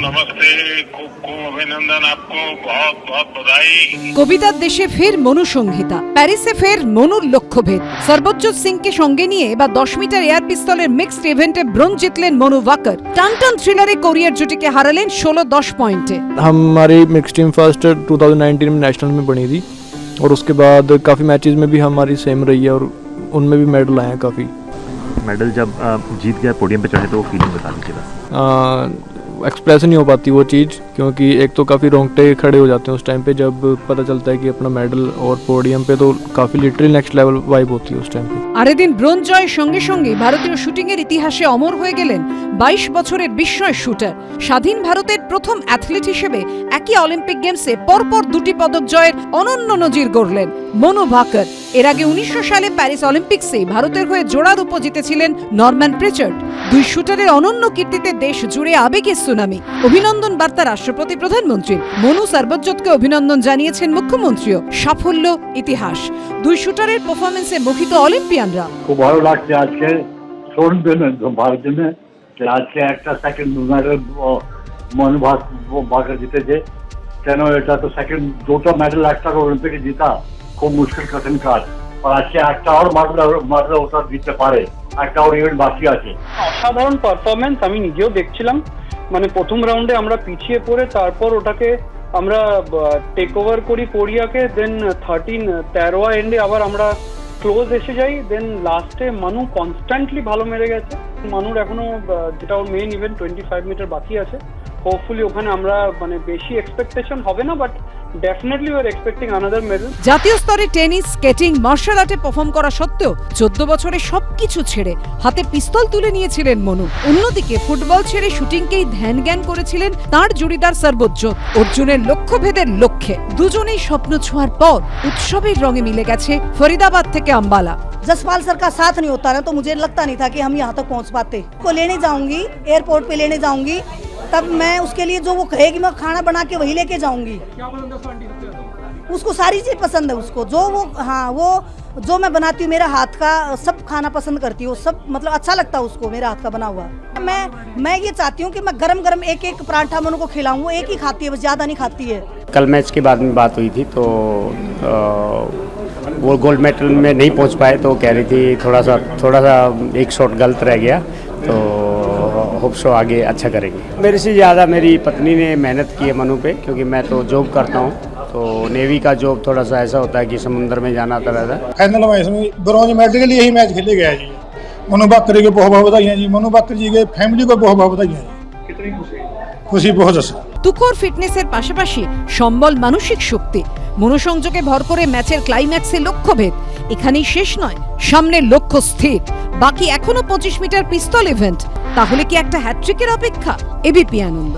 नमस्ते खूब खूब अभिनंदन आपको बहुत बहुत बधाई কবিতার দেশে ফের মনু সংহিতা প্যারিসে ফের মনুর লক্ষ্যভেদ সর্বোচ্চ সিংকে সঙ্গে নিয়ে এবার দশ মিটার এয়ার পিস্তলের মিক্সড ইভেন্টে ব্রোঞ্জ জিতলেন মনু ওয়াকার টান টান থ্রিলারে কোরিয়ার জুটিকে হারালেন ষোলো দশ পয়েন্টে हमारी मिक्स टीम फर्स्ट 2019 में नेशनल में बनी थी और उसके बाद काफ़ी मैचेस में भी हमारी सेम रही है और उनमें भी मेडल आए हैं काफ़ी मेडल जब अ, जीत गया पोडियम पे चढ़े तो वो फीलिंग बता दीजिए बस एक्सप्रेस नहीं हो पाती वो चीज़ क्योंकि एक तो काफ़ी रोंगटे खड़े हो जाते हैं उस टाइम पे जब पता चलता है कि अपना मेडल और पोडियम पे तो काफ़ी लिटरली नेक्स्ट लेवल वाइब होती है उस टाइम पे আর এদিন ব্রোঞ্জ জয়ের সঙ্গে সঙ্গে ভারতীয় শুটিংয়ের ইতিহাসে অমর হয়ে গেলেন বাইশ বছরের বিস্ময় শুটার স্বাধীন ভারতের প্রথম অ্যাথলিট হিসেবে একই অলিম্পিক গেমসে পরপর দুটি পদক জয়ের অনন্য নজির গড়লেন মনু ভাকর এর আগে উনিশশো সালে প্যারিস অলিম্পিক্সে ভারতের হয়ে জোড়া রূপ জিতেছিলেন নরম্যান প্রিচার্ড দুই শুটারের অনন্য কীর্তিতে দেশ জুড়ে আবেগের সুনামি। অভিনন্দন বার্তা রাষ্ট্রপতি প্রধানমন্ত্রীর। মনু সার্বজ্যোতকে অভিনন্দন জানিয়েছেন মুখ্যমন্ত্রীও। সাফল্য, ইতিহাস। দুই শুটারের পারফরমেন্সে মুখিত অলিম্পিয়ানরা। খুব ভালো লাগছে আজকে। আজকে একটা সেকেন্ড মেডেল মনোভাব বাঁকা জিতেছে। কেন এটা তো সেকেন্ড দুটো মেডেল একটা অলিম্পিকে জিতা? খুব মুশকিল কঠিন কাজ। আজকে একটা আর মেডেল মেডেল ওটা দিতে পারে। একটা ওর ইভেন্ট বাকি আছে। অসাধারণ পারফরমেন্স আমি নিজেও দেখছিলাম। মানে প্রথম রাউন্ডে আমরা পিছিয়ে পড়ে, তারপর ওটাকে আমরা টেক ওভার করি কোরিয়াকে দেন থার্টিন তেরোয়া এন্ডে আবার আমরা ক্লোজ এসে যাই দেন লাস্টে মানু কনস্ট্যান্টলি ভালো মেরে গেছে। মানুর এখনও যেটা ওর main event twenty five meter বাকি আছে। হোপফুলি ওখানে আমরা মানে বেশি এক্সপেকটেশন হবে না but definitely we're expecting another medal জাতীয় স্তরে টেনিস স্কেটিং মার্শাল আর্টে পারফর্ম করা সত্ত্বেও চোদ্দ বছরে সবকিছু ছেড়ে হাতে পিস্তল তুলে নিয়েছিলেন মনু অন্যদিকে ফুটবল ছেড়ে শুটিংকেই ধ্যান জ্ঞান করেছিলেন তার জুড়িদার সর্বোজ্জোৎ অর্জুনের লক্ষ্যভেদের লক্ষ্যে দুজনেই স্বপ্ন ছোঁয়ার পর উৎসবের রঙে মিলে গেছে ফরিদাবাদ থেকে আম্বালা जसपाल सर का साथ नहीं होता ना तो मुझे लगता नहीं था कि हम यहाँ तक पहुँच पाते को लेने जाऊंगी एयरपोर्ट पे लेने जाऊंगी तब मैं उसके लिए जो वो कहेगी मैं खाना बना के वही लेके जाऊँगी। उसको सारी चीज़ पसंद है उसको। जो वो हाँ वो जो मैं बनाती हूँ मेरा हाथ का सब खाना पसंद करती हूँ सब मतलब अच्छा लगता है उसको मेरा हाथ का बना हुआ। मैं मैं ये चाहती हूँ कि मैं गरम गरम एक एक पराठा मैं उनको खिलाऊँ वो एक ही खाती है बस ज़्यादा नहीं खाती है। कल मैच के बाद में बात हुई थी तो वो गोल्ड मेडल में नहीं पहुँच पाए तो कह रही थी थोड़ा सा थोड़ा सा एक शॉट गलत रह गया तो होप सो आगे अच्छा करेंगे मेरे से ज़्यादा मेरी पत्नी ने मेहनत की है मनु पे क्योंकि मैं तो जॉब करता हूँ तो नेवी का जॉब थोड़ा सा ऐसा होता है कि समुद्र में जाना आता रहता है फाइनल मैच में ब्रॉन्ज मेडल के लिए ही मैच खेले गया जी मनु बाकरी को बहुत बहुत बधाइयाँ जी मनु बाकरी जी के फैमिली को बहुत बहुत बधाइयाँ जी कितनी खुशी खुशी बहुत अच्छा তুখোর ফিটনেসের পাশাপাশি সম্বল মানসিক শক্তি মনোসংযোগে ভর করে ম্যাচের ক্লাইম্যাক্সে লক্ষ্যভেদ এখানেই শেষ নয় সামনের লক্ষ্য স্থির বাকি এখনো পঁচিশ মিটার পিস্তল ইভেন্ট তাহলে কি একটা হ্যাট্রিকের অপেক্ষা? এবিপি আনন্দ।